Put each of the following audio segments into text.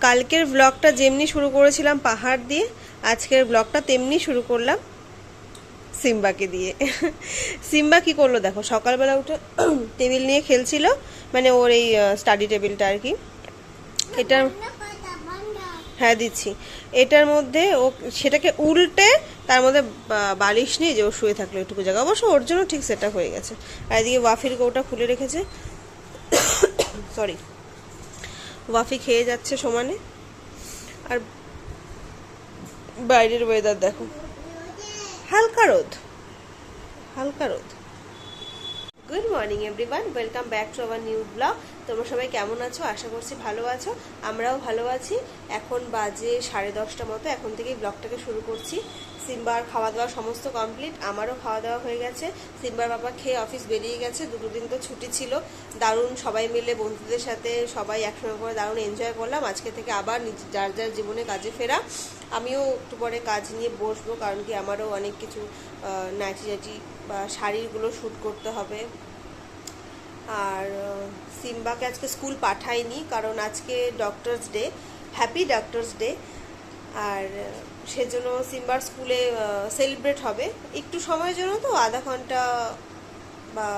কালকের ব্লগটা যেমনি শুরু করেছিলাম পাহাড় দিয়ে, আজকের ব্লগটা তেমনি শুরু করলাম সিম্বাকে দিয়ে। সিম্বা কি করল দেখো, সকালবেলা উঠে টেবিল নিয়ে খেলছিল মানে ওর এই স্টাডি টেবিলটা আর কি। এটার হ্যাঁ দিচ্ছি। এটার মধ্যে ও সেটাকে উল্টে তার মধ্যে বালিশ নিয়ে যে ও শুয়ে থাকল একটুকু জায়গা অবশ্য ওর জন্য ঠিক সেটা হয়ে গেছে। আর এদিকে ওয়াফির কৌটা খুলে রেখেছে। সরি ওয়াফি খেয়ে যাচ্ছে সমানে। আর বাইরের ওয়েদার দেখো। হালকা রোদ। হালকা রোদ। Good morning everyone welcome back to our new blog তোমরা সবাই কেমন আছো? আশা করছি ভালো আছো। আমরাও ভালো আছি। এখন বাজে সাড়ে দশটা মতো। এখন থেকেই ব্লগটাকে শুরু করছি। সিম্বার খাওয়া দাওয়া সমস্ত কমপ্লিট আমারও খাওয়া দাওয়া হয়ে গেছে। সিম্বার বাবা খেয়ে অফিস বেরিয়ে গেছে, দুটো দিন তো ছুটি ছিল। দারুণ সবাই মিলে, বন্ধুদের সাথে সবাই একসঙ্গে করে দারুণ এনজয় করলাম। আজকে থেকে আবার যার যার জীবনে কাজে ফেরা। আমিও একটু পরে কাজ নিয়ে বসবো, কারণ কি আমারও অনেক কিছু নাইটি টাইটি বা শাড়িগুলো শ্যুট করতে হবে। আর সিম্বাকে আজকে স্কুল পাঠাইনি, কারণ আজকে doctors day happy doctors day আর সেজন্য সিম্বার স্কুলে সেলিব্রেট হবে। একটু সময়ের জন্য তো আধা ঘণ্টা বা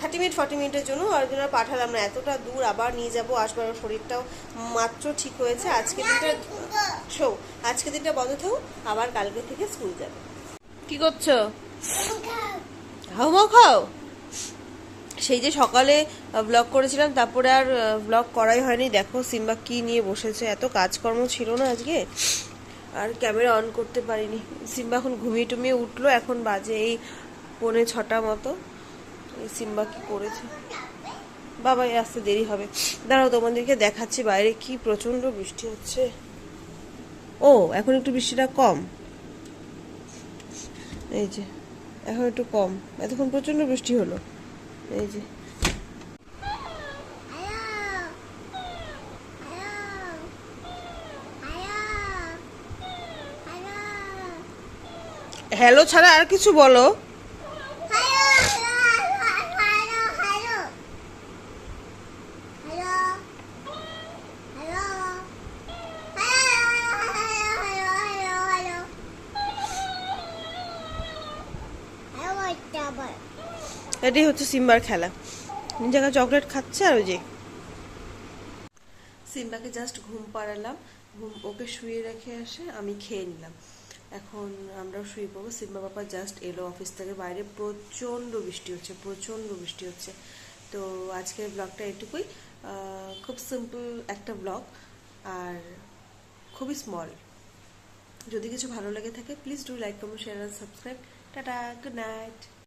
থার্টি মিনিট ফর্টি মিনিটের জন্য আর জন্য আর পাঠালাম না এতটা দূর আবার নিয়ে যাব আসবার শরীরটাও মাত্র ঠিক হয়েছে। আজকে দিনটা শো আজকে দিনটা বন্ধ থাকুক আবার কালকে থেকে স্কুল যাবে। কি করছ? হাও খাও সেই যে সকালে ব্লগ করেছিলাম তারপরে আর ব্লগ করাই হয়নি। দেখো সিম্বা কি নিয়ে বসেছে এত কাজকর্ম ছিল না আজকে। আর ক্যামেরা অন করতে পারিনি। সিম্বা এখন ঘুমিয়ে টুমিয়ে উঠল, এখন বাজে এই পৌনে ছটা মতো। এই সিম্বা কি করেছে? বাবা আসতে দেরি হবে। দাঁড়াও, তোমাদেরকে দেখাচ্ছি বাইরে কি প্রচণ্ড বৃষ্টি হচ্ছে। ও, এখন একটু বৃষ্টিটা কম। এই যে, এখন একটু কম। এতক্ষণ প্রচণ্ড বৃষ্টি হলো। এই যে হ্যালো ছাড়া আর কিছু বলো। এটাই হচ্ছে সিম্বার খেলা। জায়গা চকলেট খাচ্ছে আর ওই যে। সিম্বাকে জাস্ট ঘুম পাড়ালাম। ঘুম ওকে শুয়ে রেখে আসে আমি খেয়ে নিলাম। এখন আমরা শুয়ে পড়ব। সিম্বা বাবা জাস্ট এলো অফিস থেকে বাইরে। প্রচণ্ড বৃষ্টি হচ্ছে, প্রচণ্ড বৃষ্টি হচ্ছে। তো আজকের ব্লগটা এটুকুই। খুব সিম্পল একটা ব্লগ আর খুবই স্মল যদি কিছু ভালো লেগে থাকে please do like comment share and subscribe tata good night